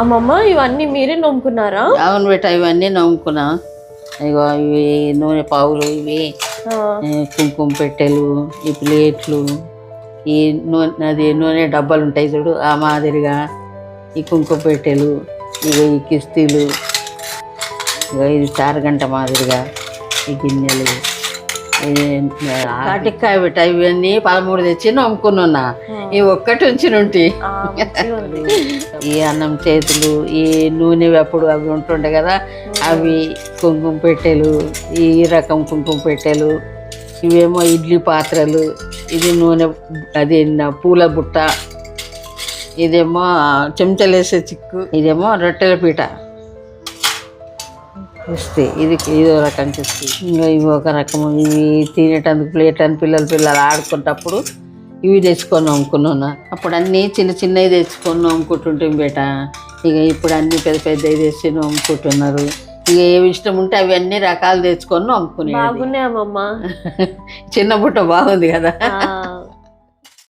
అమ్మమ్మ ఇవన్నీ మీరే నమ్ముకున్నారా? అవును బేట ఇవన్నీ నమ్ముకున్నా. ఇగో ఇవి నూనె పావులు ఇవి కుంకుమ పెట్టెలు ఈ ప్లేట్లు ఈ నూనె అది నూనె డబ్బాలు ఉంటాయి చూడు ఆ మాదిరిగా ఈ కుంకుమ పెట్టెలు ఇగో ఈ కిస్తీలు ఇగో ఇది చారగంట మాదిరిగా ఈ గిన్నెలు. కాటికాయ ఇవన్నీ పదమూడు తెచ్చి నమ్ముకున్నా ఈ ఒక్కటి ఉంచి నుండి ఆ, మంచిగా ఉంది. ఈ అన్నం చేతులు ఈ నూనె అప్పుడు అవి ఉంటుండే కదా అవి కుంకుమ పెట్టెలు ఈ రకం కుంకుమ పెట్టెలు ఇవేమో ఇడ్లీ పాత్రలు ఇది నూనె అది నా పూల బుట్ట ఇదేమో చెంచాలు వేసే చిక్కు ఇదేమో రొట్టెల పీట. ఇస్తే ఇది ఇదో రకం కిస్తీ ఇంకా ఇవి ఒక రకము. ఇవి తినేటందుకు ప్లేట్ అని పిల్లలు పిల్లలు ఆడుకునేటప్పుడు ఇవి తెచ్చుకొని అమ్ముకున్నా అప్పుడు అన్నీ చిన్న చిన్నవి తెచ్చుకొని అమ్ముకుంటుంటాం బేట. ఇక ఇప్పుడు అన్ని పెద్ద పెద్దవి తెచ్చి అమ్ముకుంటున్నారు. ఇక ఏవి ఇష్టం ఉంటే అవి అన్ని రకాలు తెచ్చుకొని అమ్ముకునేది. బాగున్నాయి అమ్మమ్మ చిన్న బుట్ట బాగుంది కదా.